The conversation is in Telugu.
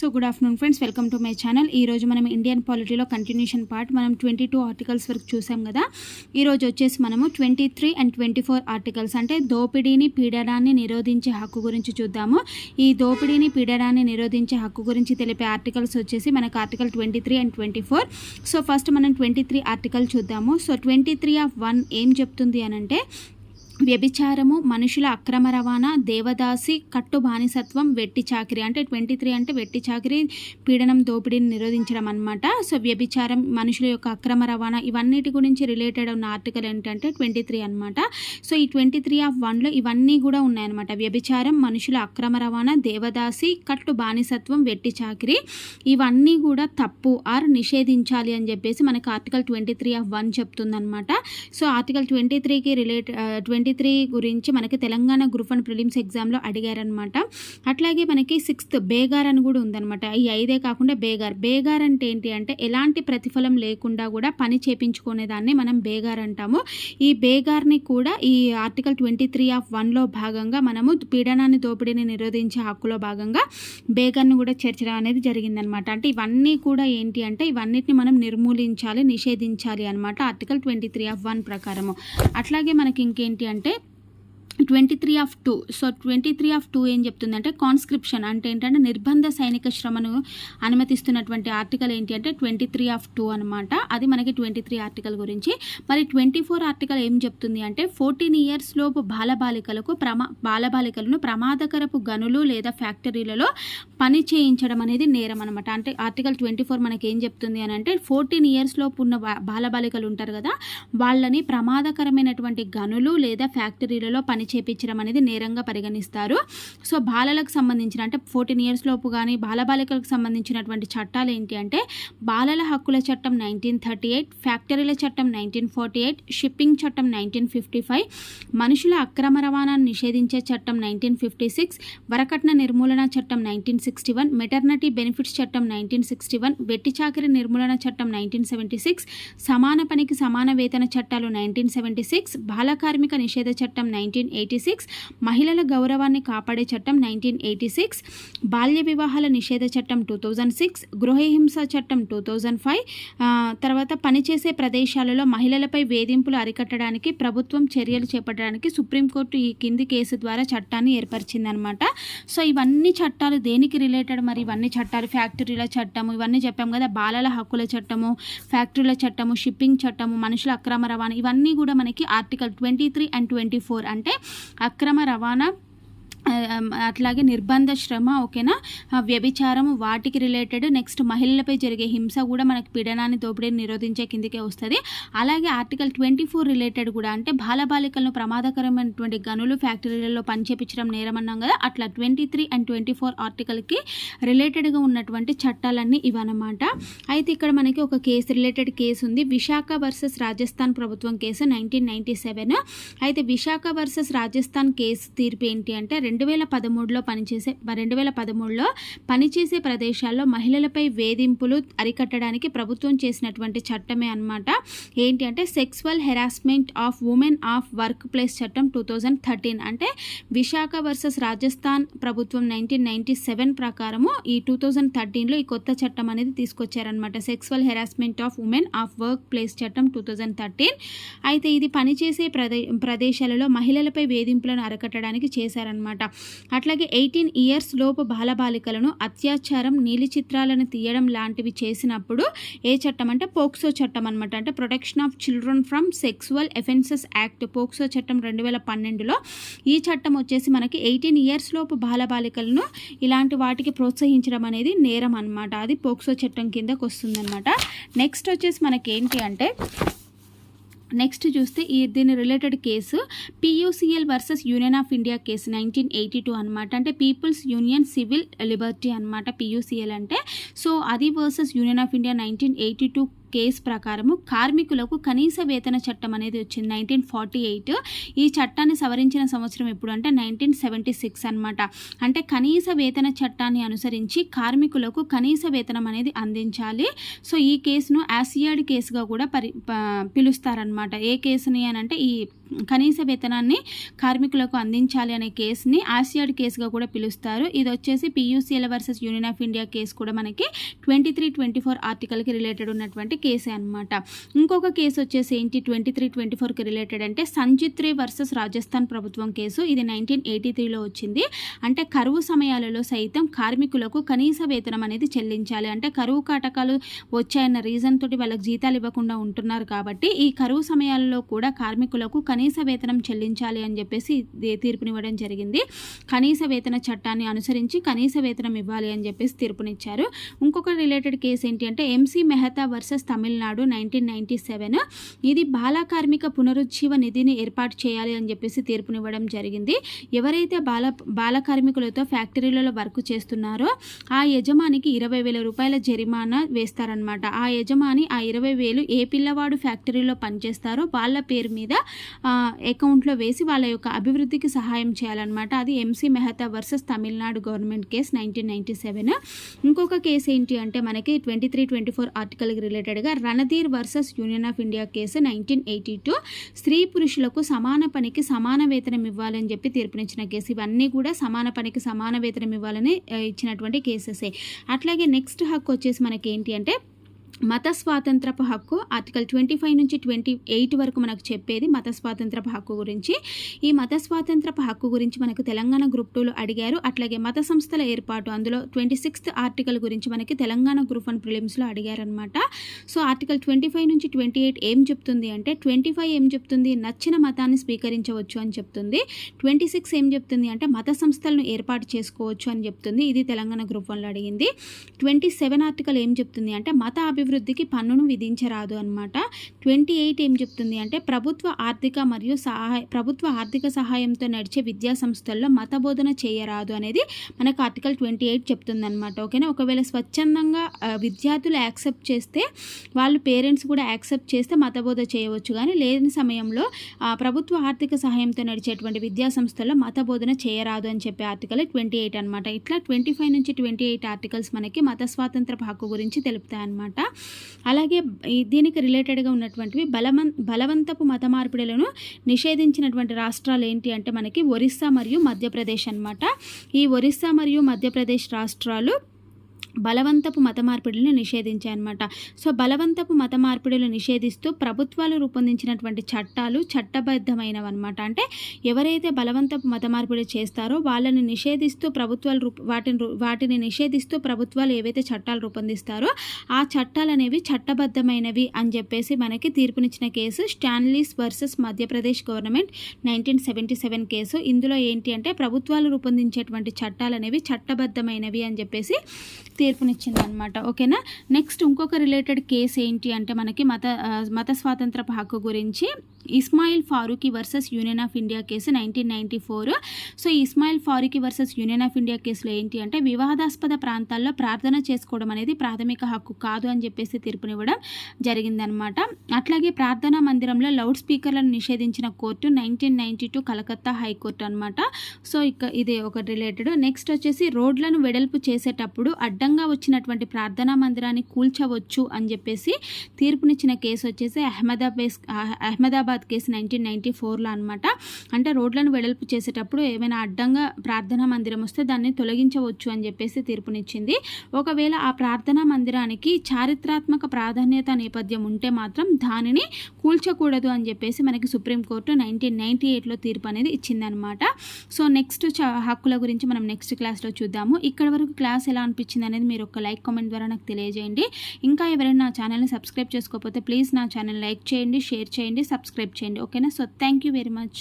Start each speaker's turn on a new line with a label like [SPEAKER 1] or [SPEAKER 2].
[SPEAKER 1] So good afternoon friends welcome to my channel ఈ రోజు మనం ఇండియన్ పాలిటీలో కంటిన్యూషన్ పార్ట్ మనం ట్వంటీ టూ ఆర్టికల్స్ వరకు చూసాం కదా. ఈరోజు వచ్చేసి మనము twenty three and twenty four articles అంటే దోపిడీని పీడనాన్ని నిరోధించే హక్కు గురించి చూద్దాము. ఈ దోపిడీని పీడనాన్ని నిరోధించే హక్కు గురించి తెలిపే ఆర్టికల్స్ వచ్చేసి మనకు article twenty three and twenty four so first మనం ట్వంటీ త్రీ ఆర్టికల్ చూద్దాము. So twenty three of one ఏం చెప్తుంది అని అంటే వ్యభిచారము మనుషుల అక్రమ రవాణా దేవదాసి కట్టు బానిసత్వం వెట్టి చాకిరి. అంటే ట్వంటీ త్రీ అంటే వెట్టి చాకిరి పీడనం దోపిడీని నిరోధించడం అనమాట సో వ్యభిచారం మనుషుల యొక్క అక్రమ రవాణా ఇవన్నిటి గురించి రిలేటెడ్ ఉన్న ఆర్టికల్ ఏంటంటే ట్వంటీ త్రీ అనమాట సో ఈ ట్వంటీ త్రీ ఆఫ్ వన్లో ఇవన్నీ కూడా ఉన్నాయన్నమాట. వ్యభిచారం మనుషుల అక్రమ రవాణా దేవదాసి కట్టు బానిసత్వం వెట్టి చాకరీ. ఇవన్నీ కూడా తప్పు ఆర్ నిషేధించాలి అని చెప్పేసి మనకి article twenty three of one చెప్తుందనమాట so article twenty త్రీకి రిలేట్ ట్వంటీ త్రీ గురించి మనకి తెలంగాణ గ్రూప్ అండ్ ప్రిలిమ్స్ ఎగ్జామ్లో అడిగారనమాట అట్లాగే మనకి సిక్స్త్ బేగార్ అని కూడా ఉందన్నమాట. ఈ ఐదే కాకుండా బేగార్. బేగార్ అంటే ఏంటి అంటే ఎలాంటి ప్రతిఫలం లేకుండా కూడా పని చేపించుకునేదాన్ని మనం బేగార్ అంటాము. ఈ బేగార్ని కూడా ఈ ఆర్టికల్ ట్వంటీ త్రీ ఆఫ్ వన్లో భాగంగా మనము పీడనాన్ని దోపిడీని నిరోధించే హక్కులో భాగంగా బేగార్ని కూడా చేర్చడం అనేది జరిగిందనమాట అంటే ఇవన్నీ కూడా ఏంటి అంటే ఇవన్నిటిని మనం నిర్మూలించాలి నిషేధించాలి అనమాట article twenty three of one ప్రకారము. అట్లాగే మనకి ఇంకేంటి అంటే twenty three of two so twenty three of two ఏం చెప్తుందంటే కాన్స్క్రిప్షన్ అంటే ఏంటంటే నిర్బంధ సైనిక శ్రమను అనుమతిస్తున్నటువంటి ఆర్టికల్ ఏంటి అంటే ట్వంటీ త్రీ ఆఫ్ టూ అనమాట అది మనకి ట్వంటీ త్రీ ఆర్టికల్ గురించి. మరి ట్వంటీ ఫోర్ ఆర్టికల్ ఏం చెప్తుంది అంటే ఫోర్టీన్ ఇయర్స్ లోపు బాలబాలికలకు ప్రమా బాలబాలికలను ప్రమాదకరపు గనులు లేదా ఫ్యాక్టరీలలో పని చేయించడం అనేది నేరం అనమాట అంటే ఆర్టికల్ ట్వంటీ ఫోర్ మనకి ఏం చెప్తుంది అని అంటే ఫోర్టీన్ ఇయర్స్ లోపు ఉన్న బాలబాలికలు ఉంటారు కదా వాళ్ళని ప్రమాదకరమైనటువంటి గనులు లేదా ఫ్యాక్టరీలలో పని చేపించడం అనేది నేరంగా పరిగణిస్తారు. సో బాలలకు సంబంధించిన అంటే ఫోర్టీన్ ఇయర్స్ లోపు కానీ బాలబాలికలకు సంబంధించినటువంటి చట్టాలు ఏంటి అంటే బాలల హక్కుల చట్టం నైన్టీన్ థర్టీ ఎయిట్ ఫ్యాక్టరీల చట్టం నైన్టీన్ ఫార్టీ ఎయిట్ షిప్పింగ్ చట్టం నైన్టీన్ ఫిఫ్టీ ఫైవ్ మనుషుల అక్రమ రవాణాను నిషేధించే చట్టం నైన్టీన్ ఫిఫ్టీ సిక్స్ వరకట్న నిర్మూలన చట్టం nineteen sixty one maternity benefits చట్టం నైన్టీన్ సిక్స్టీ వన్ వెట్టి చాకరి నిర్మూలన చట్టం నైన్టీన్ సెవెంటీ సిక్స్ సమాన పనికి సమాన వేతన చట్టాలు నైన్టీన్ సెవెంటీ సిక్స్ బాల కార్మిక నిషేధ చట్టం నైన్టీన్ ఎయిటీ సిక్స్ మహిళల గౌరవాన్ని కాపాడే చట్టం నైన్టీన్ ఎయిటీ సిక్స్ బాల్య వివాహాల నిషేధ చట్టం టూ థౌజండ్ సిక్స్ గృహహింస చట్టం టూ థౌజండ్ ఫైవ్ తర్వాత పనిచేసే ప్రదేశాలలో మహిళలపై వేధింపులు అరికట్టడానికి ప్రభుత్వం చర్యలు చేపట్టడానికి సుప్రీంకోర్టు ఈ కింది కేసు ద్వారా చట్టాన్ని ఏర్పరిచిందనమాట. సో ఇవన్నీ చట్టాలు దేనికి రిలేటెడ్ మరి ఇవన్నీ చట్టాలు ఫ్యాక్టరీల చట్టము ఇవన్నీ చెప్పాం కదా బాలల హక్కుల చట్టము ఫ్యాక్టరీల చట్టము షిప్పింగ్ చట్టము మనుషుల అక్రమ రవాణా ఇవన్నీ కూడా మనకి article twenty three and twenty four అంటే అక్రమ రవాణా అట్లాగే నిర్బంధ శ్రమ ఓకేనా? వ్యభిచారం వాటికి రిలేటెడ్ నెక్స్ట్ మహిళలపై జరిగే హింస కూడా మనకి పీడనాన్ని దోపిడీని నిరోధించే కిందికే వస్తుంది. అలాగే ఆర్టికల్ ట్వంటీ ఫోర్ రిలేటెడ్ కూడా అంటే బాలబాలికలను ప్రమాదకరమైనటువంటి గనులు ఫ్యాక్టరీలలో పనిచేపించడం నేరమన్నాం కదా. అట్లా twenty three and twenty four ఆర్టికల్కి రిలేటెడ్గా ఉన్నటువంటి చట్టాలన్నీ ఇవన్నమాట అయితే ఇక్కడ మనకి ఒక కేసు రిలేటెడ్ కేసు ఉంది. విశాఖ వర్సెస్ రాజస్థాన్ ప్రభుత్వం కేసు నైన్టీన్ నైన్టీ సెవెన్. అయితే విశాఖ వర్సెస్ రాజస్థాన్ కేసు తీర్పు ఏంటి అంటే రెండు వేల పదమూడులో పనిచేసే రెండు వేల పదమూడులో పనిచేసే ప్రదేశాల్లో మహిళలపై వేధింపులు అరికట్టడానికి ప్రభుత్వం చేసినటువంటి చట్టమే అనమాట ఏంటి అంటే sexual harassment of women of work place చట్టం టూ థౌజండ్ థర్టీన్ అంటే విశాఖ వర్సెస్ రాజస్థాన్ ప్రభుత్వం నైన్టీన్ నైన్టీ సెవెన్ ప్రకారము ఈ టూ థౌజండ్ థర్టీన్లో ఈ కొత్త చట్టం అనేది తీసుకొచ్చారనమాట sexual harassment of women of work place చట్టం టూ థౌజండ్ థర్టీన్ అయితే ఇది పనిచేసే ప్రదే ప్రదేశాలలో మహిళలపై వేధింపులను అరకట్టడానికి చేశారనమాట అట్లాగే ఎయిటీన్ ఇయర్స్ లోపు బాలబాలికలను అత్యాచారం నీలి చిత్రాలను తీయడం లాంటివి చేసినప్పుడు ఏ చట్టం అంటే పోక్సో చట్టం అనమాట అంటే protection of children from sexual offences act POCSO చట్టం రెండు వేల పన్నెండులో ఈ చట్టం వచ్చేసి మనకి ఎయిటీన్ ఇయర్స్ లోపు బాలబాలికలను ఇలాంటి వాటికి ప్రోత్సహించడం అనేది నేరం అనమాట అది పోక్సో చట్టం కిందకు వస్తుందన్నమాట నెక్స్ట్ వచ్చేసి మనకి ఏంటి అంటే నెక్స్ట్ చూస్తే ఈ దీని related case PUCL versus union of India case nineteen eighty two అనమాట అంటే పీపుల్స్ యూనియన్ సివిల్ లిబర్టీ అనమాట పియూసిఎల్ అంటే. సో అది versus Union of India nineteen eighty two case ప్రకారము కార్మికులకు కనీస వేతన చట్టం అనేది వచ్చింది. నైన్టీన్ ఫార్టీ ఎయిట్ ఈ చట్టాన్ని సవరించిన సంవత్సరం ఎప్పుడు అంటే నైన్టీన్ సెవెంటీ సిక్స్ అనమాట అంటే కనీస వేతన చట్టాన్ని అనుసరించి కార్మికులకు కనీస వేతనం అనేది అందించాలి. సో ఈ కేసును యాసియాడ్ కేసుగా కూడా పరి పిలుస్తారనమాట ఏ కేసుని అని అంటే ఈ కనీస వేతనాన్ని కార్మికులకు అందించాలి అనే కేసుని ఆసియాడ్ కేసుగా కూడా పిలుస్తారు. ఇది వచ్చేసి PUCL versus Union of India case కూడా మనకి ట్వంటీ త్రీ ట్వంటీ ఫోర్ ఆర్టికల్కి రిలేటెడ్ ఉన్నటువంటి కేసే అనమాట ఇంకొక కేసు వచ్చేసి ఏంటి? ట్వంటీ త్రీ ట్వంటీ ఫోర్కి రిలేటెడ్ అంటే సంజిత్రి వర్సెస్ రాజస్థాన్ ప్రభుత్వం కేసు. ఇది నైన్టీన్ ఎయిటీ త్రీలో వచ్చింది. అంటే కరువు సమయాలలో సైతం కార్మికులకు కనీస వేతనం అనేది చెల్లించాలి. అంటే కరువు కాటకాలు వచ్చాయన్న రీజన్ తోటి వాళ్ళకి జీతాలు ఇవ్వకుండా ఉంటున్నారు కాబట్టి ఈ కరువు సమయాలలో కూడా కార్మికులకు కనీస కనీస వేతనం చెల్లించాలి అని చెప్పేసి తీర్పునివ్వడం జరిగింది. కనీస వేతన చట్టాన్ని అనుసరించి కనీస వేతనం ఇవ్వాలి అని చెప్పేసి తీర్పునిచ్చారు. ఇంకొక రిలేటెడ్ కేసు ఏంటి అంటే M C Mehta versus Tamil Nadu nineteen ninety seven ఇది బాల కార్మిక పునరుజ్జీవ నిధిని ఏర్పాటు చేయాలి అని చెప్పేసి తీర్పునివ్వడం జరిగింది. ఎవరైతే బాల బాల కార్మికులతో ఫ్యాక్టరీలలో వర్క్ చేస్తున్నారో ఆ యజమానికి ఇరవై వేల రూపాయల జరిమానా వేస్తారనమాట ఆ యజమాని ఆ ఇరవై వేలు ఏ పిల్లవాడు ఫ్యాక్టరీలో పనిచేస్తారో వాళ్ళ పేరు మీద అకౌంట్లో వేసి వాళ్ళ యొక్క అభివృద్ధికి సహాయం చేయాలన్నమాట. అది M C Mehta versus Tamil Nadu government case nineteen ninety seven. ఇంకొక కేసు ఏంటి అంటే మనకి ట్వంటీ త్రీ ట్వంటీ ఫోర్ ఆర్టికల్కి రిలేటెడ్గా Randhir versus union of India case nineteen eighty two. స్త్రీ పురుషులకు సమాన పనికి సమాన వేతనం ఇవ్వాలని చెప్పి తీర్పునిచ్చిన కేసు. ఇవన్నీ కూడా సమాన పనికి సమాన వేతనం ఇవ్వాలని ఇచ్చినటువంటి కేసెసే. అట్లాగే నెక్స్ట్ హక్కు వచ్చేసి మనకి ఏంటి అంటే మత స్వాతంత్రపు హక్కు ఆర్టికల్ ట్వంటీ ఫైవ్ నుంచి ట్వంటీ ఎయిట్ వరకు మనకు చెప్పేది మత స్వాతంత్రపు హక్కు గురించి. ఈ మత స్వాతంత్రపు హక్కు గురించి మనకు తెలంగాణ గ్రూప్ టూలో అడిగారు. అట్లాగే మత సంస్థల ఏర్పాటు అందులో ట్వంటీ సిక్స్త్ ఆర్టికల్ గురించి మనకి తెలంగాణ గ్రూప్ వన్ ప్రిలిమ్స్లో అడిగారనమాట సో ఆర్టికల్ ట్వంటీ ఫైవ్ నుంచి ట్వంటీ ఎయిట్ ఏం చెప్తుంది అంటే ట్వంటీ ఫైవ్ ఏం చెప్తుంది? నచ్చిన మతాన్ని స్వీకరించవచ్చు అని చెప్తుంది. ట్వంటీ సిక్స్ ఏం చెప్తుంది అంటే మత సంస్థలను ఏర్పాటు చేసుకోవచ్చు అని చెప్తుంది. ఇది తెలంగాణ గ్రూప్ వన్లో అడిగింది. ట్వంటీ సెవెన్ ఆర్టికల్ ఏం చెప్తుంది అంటే మత అభివృద్ధి అభివృద్ధికి పన్నును విధించరాదు అనమాట ట్వంటీ ఎయిట్ ఏం చెప్తుంది అంటే ప్రభుత్వ ఆర్థిక మరియు సహాయ ప్రభుత్వ ఆర్థిక సహాయంతో నడిచే విద్యా సంస్థల్లో మత బోధన చేయరాదు అనేది మనకు ఆర్టికల్ ట్వంటీ ఎయిట్ చెప్తుంది అనమాట ఓకేనా? ఒకవేళ స్వచ్ఛందంగా విద్యార్థులు యాక్సెప్ట్ చేస్తే వాళ్ళు పేరెంట్స్ కూడా యాక్సెప్ట్ చేస్తే మతబోధ చేయవచ్చు. కానీ లేని సమయంలో ప్రభుత్వ ఆర్థిక సహాయంతో నడిచేటువంటి విద్యా సంస్థల్లో మత బోధన చేయరాదు అని చెప్పే ఆర్టికల్ ట్వంటీ ఎయిట్ అనమాట ఇట్లా ట్వంటీ ఫైవ్ నుంచి ట్వంటీ ఎయిట్ ఆర్టికల్స్ మనకి మత స్వాతంత్ర హక్కు గురించి తెలుపుతాయి అనమాట అలాగే దీనికి రిలేటెడ్గా ఉన్నటువంటివి బలవన్ బలవంతపు మత మార్పిడులను నిషేధించినటువంటి రాష్ట్రాలు ఏంటి అంటే మనకి ఒరిస్సా మరియు మధ్యప్రదేశ్ అనమాట ఈ ఒరిస్సా మరియు మధ్యప్రదేశ్ రాష్ట్రాలు బలవంతపు మత మార్పిడులను నిషేధించాయన్నమాట. సో బలవంతపు మత మార్పిడులు నిషేధిస్తూ ప్రభుత్వాలు రూపొందించినటువంటి చట్టాలు చట్టబద్ధమైనవన్నమాట. అంటే ఎవరైతే బలవంతపు మత మార్పిడి చేస్తారో వాళ్ళని నిషేధిస్తూ ప్రభుత్వాలు వాటిని వాటిని నిషేధిస్తూ ప్రభుత్వాలు ఏవైతే చట్టాలు రూపొందిస్తారో ఆ చట్టాలు అనేవి చట్టబద్ధమైనవి అని చెప్పేసి మనకి తీర్పునిచ్చిన case Stanley's versus Madhya Pradesh government nineteen seventy seven case. ఇందులో ఏంటి అంటే ప్రభుత్వాలు రూపొందించేటువంటి చట్టాలు అనేవి చట్టబద్ధమైనవి అని చెప్పేసి తీర్పునిచ్చింది అనమాట ఓకేనా? నెక్స్ట్ ఇంకొక రిలేటెడ్ కేసు ఏంటి అంటే మనకి మత మత స్వాతంత్ర హక్కు గురించి Ismail Faruqui versus Union of India case nineteen ninety four. So Ismail Faruqui versus Union of India కేసులో ఏంటి అంటే వివాదాస్పద ప్రాంతాల్లో ప్రార్థన చేసుకోవడం అనేది ప్రాథమిక హక్కు కాదు అని చెప్పేసి తీర్పునివ్వడం జరిగిందనమాట అట్లాగే ప్రార్థనా మందిరంలో లౌడ్ స్పీకర్లను నిషేధించిన court nineteen ninety two Calcutta high court అనమాట సో ఇక ఇది ఒక రిలేటెడ్. నెక్స్ట్ వచ్చేసి రోడ్లను వెడల్పు చేసేటప్పుడు అడ్డంగా వచ్చినటువంటి ప్రార్థనా మందిరాన్ని కూల్చవచ్చు అని చెప్పేసి తీర్పునిచ్చిన కేసు వచ్చేసి Ahmedabad Ahmedabad Hyderabad case nineteen ninety ఫోర్లో అనమాట అంటే రోడ్లను వెడల్పు చేసేటప్పుడు ఏమైనా అడ్డంగా ప్రార్థనా మందిరం వస్తే దాన్ని తొలగించవచ్చు అని చెప్పేసి తీర్పునిచ్చింది. ఒకవేళ ఆ ప్రార్థనా మందిరానికి చారిత్రాత్మక ప్రాధాన్యత నేపథ్యం ఉంటే మాత్రం దానిని కూల్చకూడదు అని చెప్పేసి మనకి సుప్రీంకోర్టు నైన్టీన్ నైన్టీ ఎయిట్లో తీర్పు అనేది ఇచ్చిందనమాట సో నెక్స్ట్ హక్కుల గురించి మనం నెక్స్ట్ క్లాస్లో చూద్దాము. ఇక్కడ వరకు క్లాస్ ఎలా అనిపించింది అనేది మీరు ఒక లైక్ కామెంట్ ద్వారా నాకు తెలియజేయండి. ఇంకా ఎవరైనా నా ఛానల్ని సబ్స్క్రైబ్ చేసుకోకపోతే ప్లీజ్ నా ఛానల్ లైక్ చేయండి షేర్ చేయండి సబ్స్క్రైబ్ సబ్స్క్రైబ్ చేయండి. ఓకేనా? So thank you very much